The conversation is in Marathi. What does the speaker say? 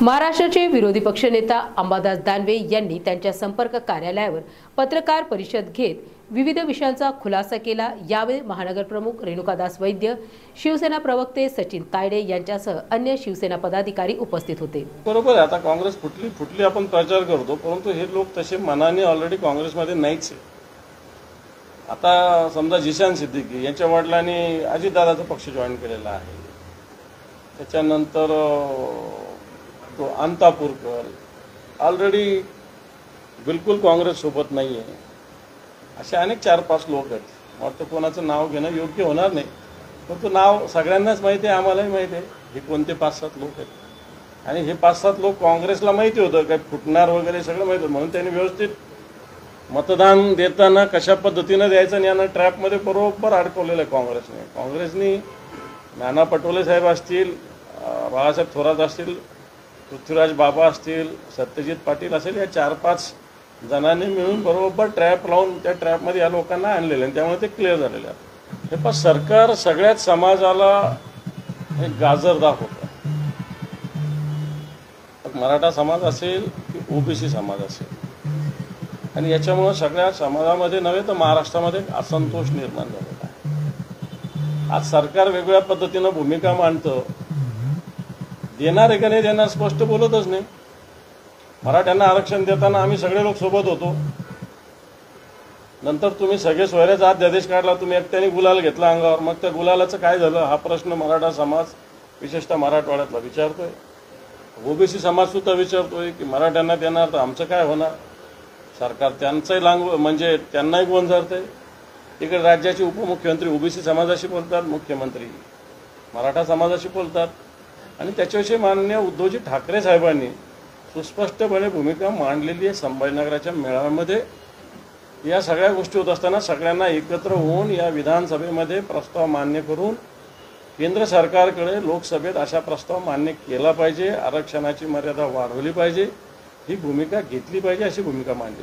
महाराष्ट्राचे विरोधी पक्षनेता अंबादास दानवे यांनी त्यांच्या संपर्क कार्यालयावर पत्रकार परिषद घेत विविध विषयांचा खुलासा केला. यावेळी महानगरप्रमुख रेणुकादास वैद्य शिवसेना प्रवक्ते सचिन तायडे यांच्यासह अन्य शिवसेना पदाधिकारी उपस्थित होते. बरोबर आहे. आता काँग्रेस फुटली फुटली आपण प्रचार करतो परंतु हे लोक तसे मनाने ऑलरेडी काँग्रेसमध्ये नाहीच आहे आता समजा जिशान सिद्दीकी यांच्या वडिलांनी अजितदादाचा पक्ष जॉईन केलेला आहे. त्याच्यानंतर तो अंतापूरकर ऑलरेडी बिलकुल काँग्रेससोबत नाही आहे असे अनेक चार पाच लोक आहेत। वाटतं कोणाचं नाव घेणं योग्य होणार नाही। पण तो नाव सगळ्यांनाच माहिती आहे आम्हालाही माहिती आहे। हे कोणते पाच सात लोक आहेत? आणि हे पाच सात लोक काँग्रेसला माहिती होतं काय फुटणार वगैरे सगळं माहिती होतं. म्हणून त्यांनी व्यवस्थित मतदान देताना कशा पद्धतीनं द्यायचं आणि यांना ट्रॅपमध्ये बरोबर अडकवलेलं आहे काँग्रेसने. काँग्रेसनी नाना पटोले साहेब असतील बाळासाहेब थोरात असतील पृथ्वीराज बाबा असतील सत्यजित पाटील असेल या चार पाच जणांनी मिळून बरोबर ट्रॅप लावून त्या ट्रॅपमध्ये या लोकांना आणलेले आणि त्यामुळे ते क्लिअर झालेले आहे हे पण सरकार सगळ्याच समाजाला एक गाजर दाखवतं. मराठा समाज असेल की ओबीसी समाज असेल. आणि याच्यामुळं सगळ्या समाजामध्ये नव्हे तर महाराष्ट्रामध्ये एक असंतोष निर्माण झालेला आहे. आज सरकार वेगवेगळ्या पद्धतीनं भूमिका मांडतं देणार आहे का नाही देणार स्पष्ट बोलतच नाही. मराठ्यांना आरक्षण देताना आम्ही सगळे लोक सोबत होतो. नंतर तुम्ही सगळे सोयऱ्याचा अध्यादेश काढला तुम्ही एकट्याने गुलाल घेतला अंगावर. मग त्या गुलालाचं काय झालं? हा प्रश्न मराठा समाज विशेषतः मराठवाड्यातला विचारतोय. ओबीसी समाज सुद्धा विचारतोय की मराठ्यांना देणार तर आमचं काय होणार? सरकार त्यांचंही लांग म्हणजे त्यांनाही गोंजारतंय इकडे राज्याचे उपमुख्यमंत्री ओबीसी समाजाशी बोलतात मुख्यमंत्री मराठा समाजाशी बोलतात. आणि त्याच्याविषयी माननीय उद्धवजी ठाकरे साहेबांनी सुस्पष्टपणे भूमिका मांडलेली आहे संभाजीनगराच्या मेळाव्यामध्ये. या सगळ्या गोष्टी होत असताना सगळ्यांना एकत्र होऊन या विधानसभेमध्ये प्रस्ताव मान्य करून केंद्र सरकारकडे लोकसभेत अशा प्रस्ताव मान्य केला पाहिजे. आरक्षणाची मर्यादा वाढवली पाहिजे. ही भूमिका घेतली पाहिजे अशी भूमिका मांडली.